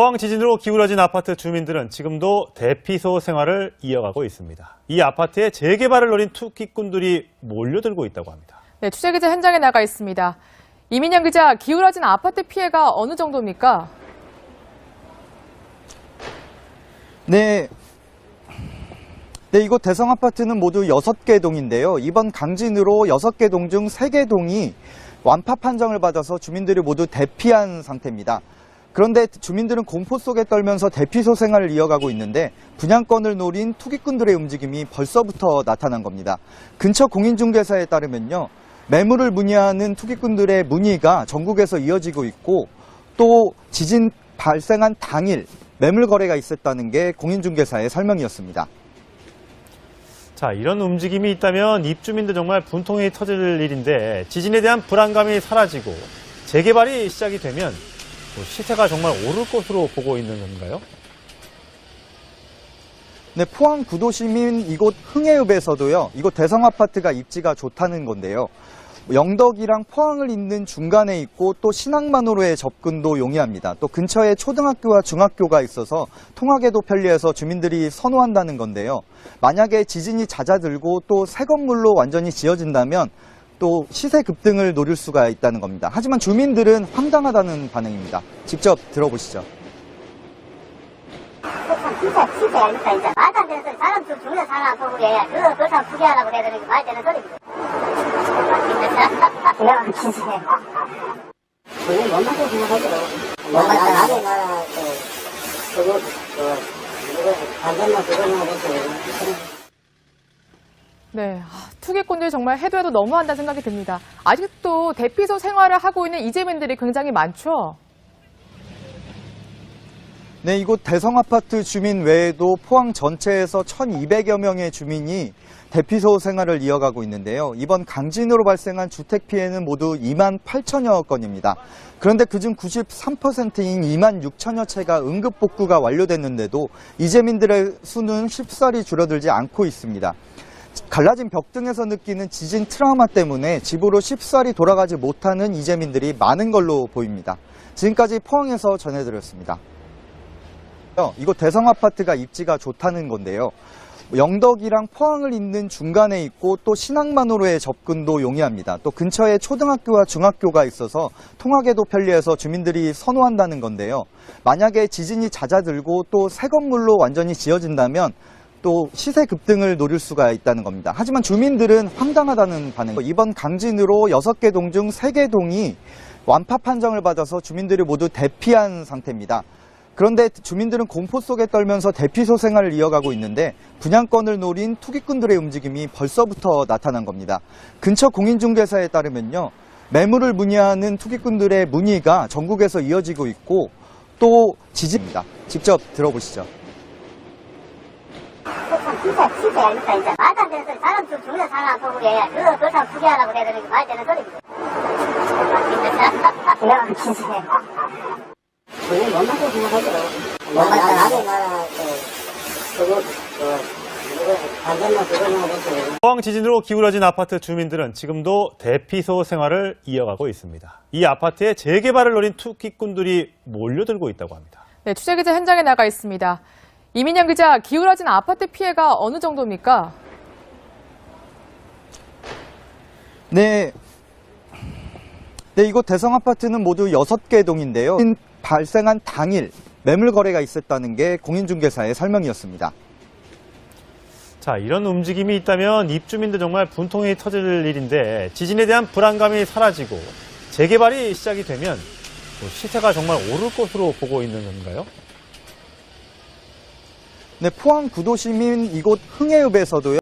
포항 지진으로 기울어진 아파트 주민들은 지금도 대피소 생활을 이어가고 있습니다. 이 아파트에 재개발을 노린 투기꾼들이 몰려들고 있다고 합니다. 네, 취재 기자 현장에 나가 있습니다. 이민영 기자, 기울어진 아파트 피해가 어느 정도입니까? 네. 네, 이곳 대성 아파트는 모두 6개 동인데요. 이번 강진으로 6개 동 중 3개 동이 완파 판정을 받아서 주민들이 모두 대피한 상태입니다. 그런데 주민들은 공포 속에 떨면서 대피소 생활을 이어가고 있는데 분양권을 노린 투기꾼들의 움직임이 벌써부터 나타난 겁니다. 근처 공인중개사에 따르면요. 매물을 문의하는 투기꾼들의 문의가 전국에서 이어지고 있고 또 지진 발생한 당일 매물 거래가 있었다는 게 공인중개사의 설명이었습니다. 자, 이런 움직임이 있다면 입주민들 정말 분통이 터질 일인데 지진에 대한 불안감이 사라지고 재개발이 시작이 되면 또 시세가 정말 오를 것으로 보고 있는 건가요? 네, 포항 구도시민 이곳 흥해읍에서도요, 이곳 대성 아파트가 입지가 좋다는 건데요. 영덕이랑 포항을 잇는 중간에 있고 또 신항만으로의 접근도 용이합니다. 또 근처에 초등학교와 중학교가 있어서 통학에도 편리해서 주민들이 선호한다는 건데요. 만약에 지진이 잦아들고 또 새 건물로 완전히 지어진다면 또 시세 급등을 노릴 수가 있다는 겁니다. 하지만 주민들은 황당하다는 반응입니다. 직접 들어보시죠. 참 진짜 진짜 얄밉다 진짜 말도 안 되는 소리 사람 좀 죽는 사람 보고 그래 그거 그렇다고 투기하라고 말 되는 못 맞게 생각하더라 못 맞다 나중에 나라 그거 그 반대만 그거만 해서 네, 아, 투기꾼들이 정말 해도 해도 너무한다는 생각이 듭니다. 아직도 대피소 생활을 하고 있는 이재민들이 굉장히 많죠? 네, 이곳 대성 아파트 주민 외에도 포항 전체에서 1,200여 명의 주민이 대피소 생활을 이어가고 있는데요. 이번 강진으로 발생한 주택 피해는 모두 2만 8천여 건입니다. 그런데 그중 93%인 2만 6천여 채가 응급 복구가 완료됐는데도 이재민들의 수는 쉽사리 줄어들지 않고 있습니다. 갈라진 벽 등에서 느끼는 지진 트라우마 때문에 집으로 쉽사리 돌아가지 못하는 이재민들이 많은 걸로 보입니다. 지금까지 포항에서 전해드렸습니다. 이곳 대성 아파트가 입지가 좋다는 건데요. 영덕이랑 포항을 잇는 중간에 있고 또 신항만으로의 접근도 용이합니다. 또 근처에 초등학교와 중학교가 있어서 통학에도 편리해서 주민들이 선호한다는 건데요. 만약에 지진이 잦아들고 또 새 건물로 완전히 지어진다면 또 시세 급등을 노릴 수가 있다는 겁니다. 하지만 주민들은 황당하다는 반응. 이번 강진으로 6개 동 중 3개 동이 완파 판정을 받아서 주민들이 모두 대피한 상태입니다. 그런데 주민들은 공포 속에 떨면서 대피소 생활을 이어가고 있는데 분양권을 노린 투기꾼들의 움직임이 벌써부터 나타난 겁니다. 근처 공인중개사에 따르면요. 매물을 문의하는 투기꾼들의 문의가 전국에서 이어지고 있고 또 지집입니다. 직접 들어보시죠. 참 진짜 진짜 얄밉다 진짜 말도 안 되는 소리 사람 좀 죽는 사람 보고 그거 그렇다고 투기하라고 내더니 말 되는 내가 진짜 나중에 그거 해서 포항 지진으로 기울어진 아파트 주민들은 지금도 대피소 생활을 이어가고 있습니다. 이 아파트에 재개발을 노린 투기꾼들이 몰려들고 있다고 합니다. 네, 취재 기자 현장에 나가 있습니다. 이민영 기자, 기울어진 아파트 피해가 어느 정도입니까? 네. 네, 이곳 대성 아파트는 모두 6개 동인데요. 발생한 당일 매물 거래가 있었다는 게 공인중개사의 설명이었습니다. 자, 이런 움직임이 있다면 입주민들 정말 분통이 터질 일인데 지진에 대한 불안감이 사라지고 재개발이 시작이 되면 또 시세가 정말 오를 것으로 보고 있는 건가요? 네, 포항 구도시민 이곳 흥해읍에서도요.